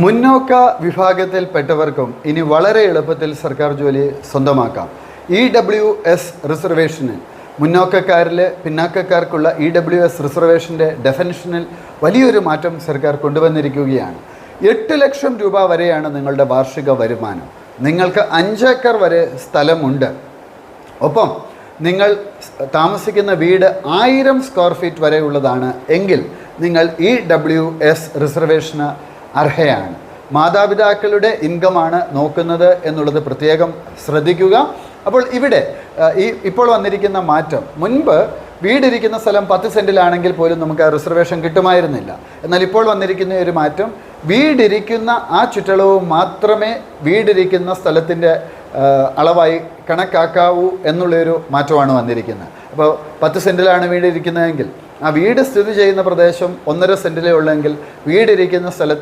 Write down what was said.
മുന്നോക്ക വിഭാഗത്തിൽപ്പെട്ടവർക്കും ഇനി വളരെ എളുപ്പത്തിൽ സർക്കാർ ജോലി സ്വന്തമാക്കാം. ഇ ഡബ്ല്യു എസ് റിസർവേഷനിൽ മുന്നോക്കക്കാരിൽ പിന്നാക്കക്കാർക്കുള്ള ഇ ഡബ്ല്യു എസ് റിസർവേഷന്റെ ഡെഫനിഷനിൽ വലിയൊരു മാറ്റം സർക്കാർ കൊണ്ടുവന്നിരിക്കുകയാണ്. എട്ട് ലക്ഷം രൂപ വരെയാണ് നിങ്ങളുടെ വാർഷിക വരുമാനം. നിങ്ങൾക്ക് അഞ്ചേക്കർ വരെ സ്ഥലമുണ്ട്. ഒപ്പം നിങ്ങൾ താമസിക്കുന്ന വീട് ആയിരം സ്ക്വയർ ഫീറ്റ് വരെ ഉള്ളതാണ് എങ്കിൽ നിങ്ങൾ ഇ ഡബ്ല്യു എസ് റിസർവേഷന് അർഹയാണ്. മാതാപിതാക്കളുടെ ഇൻകമാണ് നോക്കുന്നത് എന്നുള്ളത് പ്രത്യേകം ശ്രദ്ധിക്കുക. അപ്പോൾ ഇവിടെ ഈ ഇപ്പോൾ വന്നിരിക്കുന്ന മാറ്റം. മുൻപ് വീടിരിക്കുന്ന സ്ഥലം പത്ത് സെന്റിലാണെങ്കിൽ പോലും നമുക്ക് റിസർവേഷൻ കിട്ടുമായിരുന്നില്ല. എന്നാൽ ഇപ്പോൾ വന്നിരിക്കുന്ന ഒരു മാറ്റം വീടിരിക്കുന്ന ആ ചുറ്റളവ് മാത്രമേ വീടിരിക്കുന്ന സ്ഥലത്തിന്റെ അളവായി കണക്കാക്കാവൂ എന്നുള്ളൊരു മാറ്റമാണ് വന്നിരിക്കുന്നത്. അപ്പോൾ പത്ത് സെന്റിലാണ് വീടിരിക്കുന്നതെങ്കിൽ ആ വീട് സ്ഥിതി ചെയ്യുന്ന പ്രദേശം ഒന്നര സെന്റിലേ ഉള്ളെങ്കിൽ വീടിരിക്കുന്ന സ്ഥലത്ത്